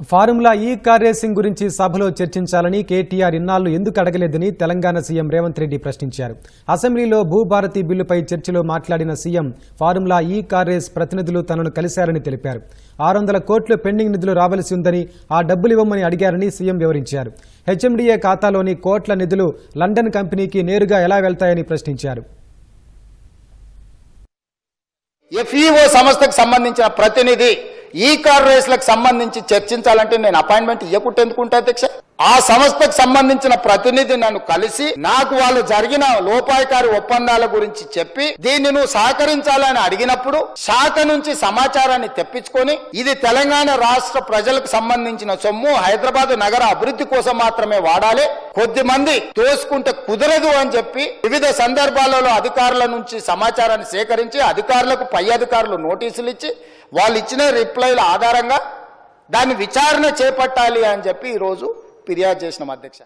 Formula E car racing గురించి సభలో చర్చించాలని కేటీఆర్ ఇన్నాళ్ళు ఎందుకు అడగలేదని తెలంగాణ సీఎం రేవంత్ రెడ్డి ప్రశ్నించారు. అసెంబ్లీలో భూభారతి బిల్లుపై చర్చలో మాట్లాడిన CM formula E car race ప్రతినిధులు తనను కలిశారని తెలిపారు. ఆరు వందల కోట్లు పెండింగ్ నిధులు రావలసి ఉందని ఆ డబ్బులు ఇవ్వమని అడిగారని సీఎం వివరించారు. హెచ్ఎండిఏ ఖాతాలోని కోట్ల నిధులు లండన్ కంపెనీకి నేరుగా ఎలా వెళ్తాయని ప్రశ్నించారు. ఎఫ్ఈఓ సంస్థకు సంబంధించిన ప్రతినిధి ఈ కార్ రేస్లకు సంబంధించి చర్చించాలంటే నేను అపాయింట్మెంట్ ఇవ్వకుంటే ఎందుకుంటా అధ్యక్ష? ఆ సంస్థకు సంబంధించిన ప్రతినిధి నన్ను కలిసి నాకు వాళ్ళు జరిగిన లోపాయకారి ఒప్పందాల గురించి చెప్పి దీన్ని నువ్వు సహకరించాలని అడిగినప్పుడు శాఖ నుంచి సమాచారాన్ని తెప్పించుకొని ఇది తెలంగాణ రాష్ట్ర ప్రజలకు సంబంధించిన సొమ్ము హైదరాబాద్ నగర అభివృద్ధి కోసం మాత్రమే వాడాలి. కొద్ది మంది తోసుకుంటే కుదరదు అని చెప్పి వివిధ సందర్భాలలో అధికారుల నుంచి సమాచారాన్ని సేకరించి అధికారులకు పై అధికారులు నోటీసులు ఇచ్చి వాళ్ళు ఇచ్చిన రిప్లైల ఆధారంగా దాన్ని విచారణ చేపట్టాలి అని చెప్పి ఈరోజు ఫిర్యాదు చేసినాం అధ్యక్ష.